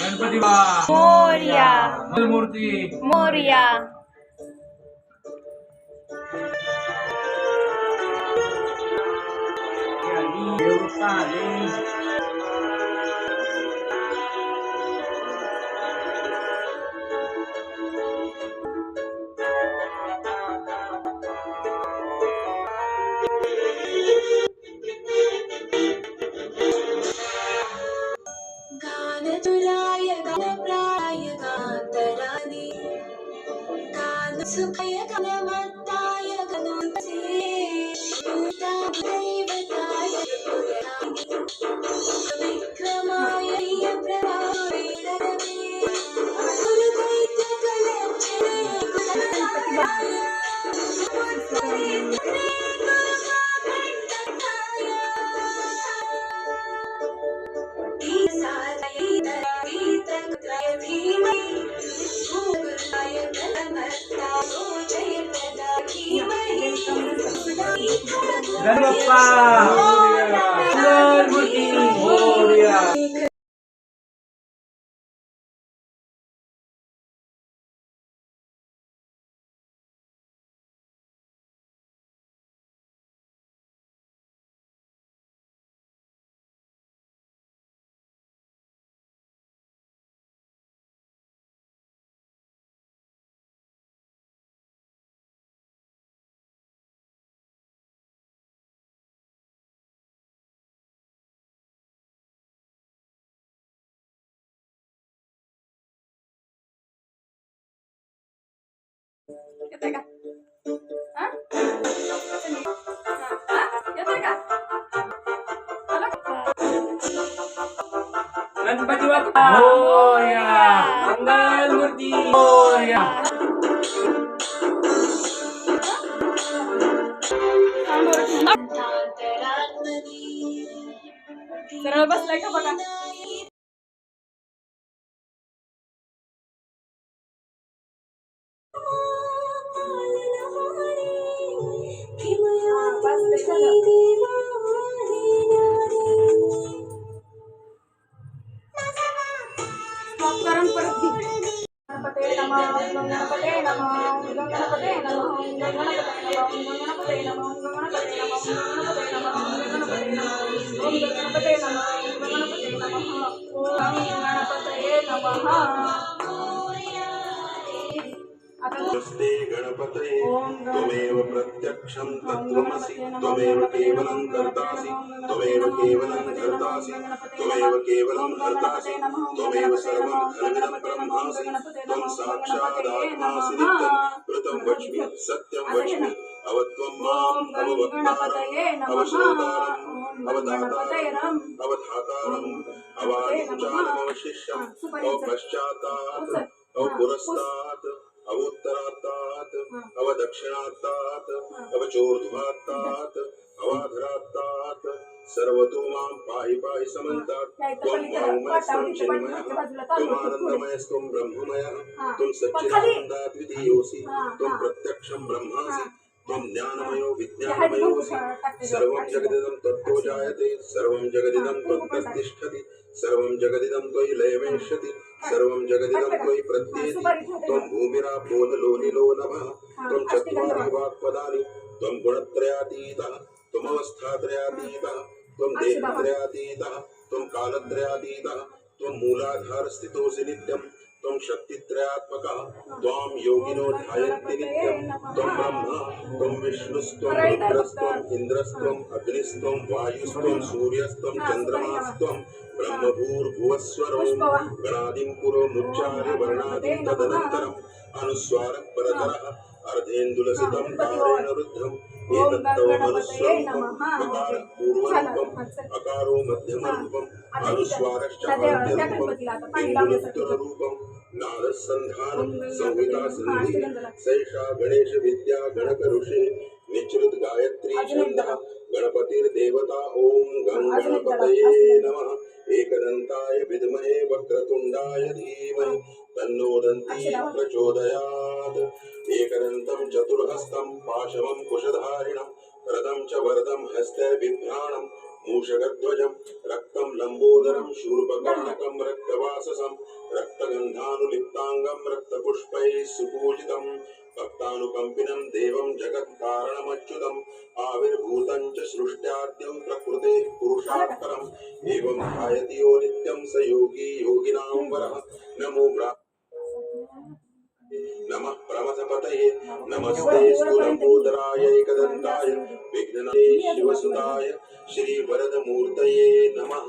गणपती बा मूर्ति मोरिया. देवता गानतुलाय சுகைய கலமத்தாய கலாசே 잘먹 었. Ketika. Hah? Sini. Oh ya. Tanggal murti. Oh ya. terlepas lagi apa kan? గణపతే నమ గణపతే నమ ఓం గణపతే నమ नमस्ते गणपतये त्वमेव प्रत्यक्षं तत्त्वमसि त्वमेव केवलं कर्तासि त्वमेव केवलं कर्तासि त्वमेव केवलं कर्तासि त्वमेव सर्वं खलविदं ब्रह्मासि त्वं साक्षादात्मासि नित्यं कृतं वच्मि सत्यं वच्मि अवत्वं माम् अववक्तारम् अवश्रोतारम् अवदातारम् अवधातारम् अवादिचारमवशिष्यम् अवपश्चातात् अवपुरस्तात् अवोत्तरात्तात् अवदक्षिणात्तात् अवचोर्ध्वात्तात् अवाधरात्तात् सर्वतो माँ पाहि पाहि समन्तात् त्वं वाङ्मयस्त्वं चिन्मयः त्वमानन्दमयस्त्वं ब्रह्ममयः त्वं सच्चिदानन्दाद्वितीयोऽसि त्वं प्रत्यक्षं ब्रह्मासि त्वं ज्ञानमयो विज्ञानमयोऽसि सर्वं जगदिदं तत्त्वो जायते सर्वं जगदिदं त्वत्तस्तिष्ठति सर्वं जगदिदं त्वयि लयमेष्यति सर्वं जगदिदं प्रत्येति त्वं भूमिरापो नलो निलो नभः त्वं चत्वारि वाक्पदानि। त्वं गुणत्रयातीतः। त्वमवस्थात्रयातीतः त्वं देहत्रयातीतः। त्वं कालत्रयातीतः। त्वं मूलाधारस्थितोऽसि नित्यं त्वं शक्तित्रयात्मकः, त्वां योगिनो ध्यायन्ति नित्यं, त्वं ब्रह्म, त्वं विष्णुस्त्वं रुद्रस्त्वम् इन्द्रस्त्वम् अग्निस्त्वं, वायुस्त्वं सूर्यस्त्वं, चन्द्रमास्त्वं, ब्रह्मभूर्भुवस्वरो, गणादिं पुरोमुच्चार्य वर्णादिं तदनन्तरम्, अनुस्वारः परतरः। अर्धेन्दुलसितं कारेण रुद्धम् एतत्तवमनुस्वरूपं पूर्वरूपम् अकारो गणेशविद्या गणकऋषि निचृत गायत्री छन्दः गणपतिर्देवता ॐ गङ्गणपतये नमः. एकदन्ताय विद्महे वक्रतुण्डाय धीमहि तन्नो दन्ती प्रचोदयात्। एकदन्तं चतुर्हस्तं पाशवं कुशधारिणं रदं च वरदं हस्तैर्बिभ्राणं मूषकध्वजं रक्तं लम्बोदरं शूर्पकर्णकं रक्तवाससं रक्तगन्धानुलिप्ताङ्गं रक्तपुष्पैः सुपूजितं। భక్తానుకంపినం దేవం జగత్కారణమచ్యుతం ఆవిర్భూతం చ సృష్ట్యాద్యం ప్రకృతే పురుషాత్కరం ఏవం ధ్యాయతి యో నిత్యం స యోగి యోగినాం వరః నమో బ్రా నమః ప్రమథపతయే నమస్తే స్థూలభూతరాయైకదంతాయ విఘ్ననే శివసుతాయ శ్రీ వరదమూర్తయే నమః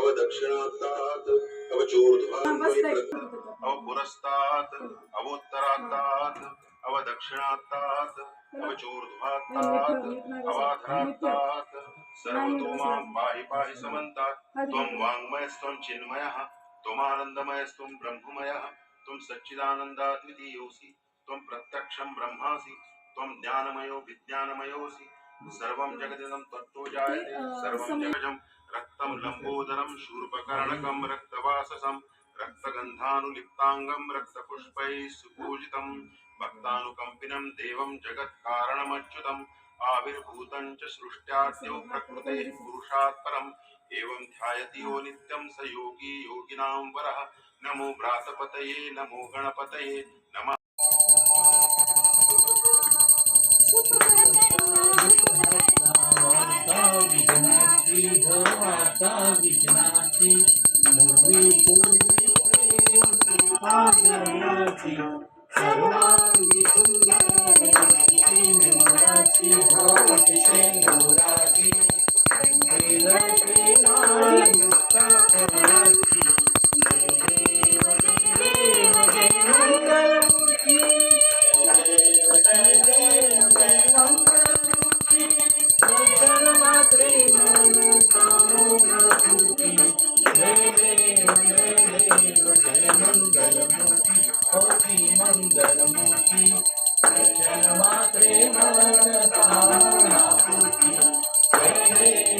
अवदक्षिणात्तात् अवचोर्ध्वान् बस वै काय. प्रथ- अवपुरस्तात् अवोत्तरात्तात् अवदक्षिणात्तात् अवचोर्ध्वात्तात् अवाधरात्तात् सर्वतो माँ पाहि पाहि समन्तात् त्वं वाङ्मयस्त्वं चिन्मयः त्वमानन्दमयस्त्वं ब्रह्ममयः त्वं सच्चिदानन्दाद्वितीयोऽसि त्वं प्रत्यक्षं ब्रह्मासि त्वं ज्ञानमयो विज्ञानमयोऽसि सर्वं जगदिदं त्वत्तो जायते सर्वं जगजं रक्तं लम्बोदरं शूर्पकर्णकं रक्तवाससं रक्तगन्धानुलिप्ताङ्गं रक्तपुष्पैः सुपूजितं भक्तानुकम्पिनं देवं जगत्कारणमच्युतम् आविर्भूतं च सृष्ट्याद्यौ प्रकृतेः पुरुषात् परम् एवं ध्यायति यो नित्यं स योगी योगिनां वरः। नमो व्रातपतये नमो गणपतये नमः। माता विघ्नाची पूर्वी पूर्वी प्रेम कृपा जनाची सर्वांगी सुंदर मोराची हो अतिशय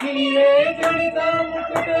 ফিরে জড়িতাম মুখে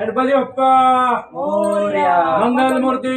गणपती बाप्पा! मंगल मूर्ती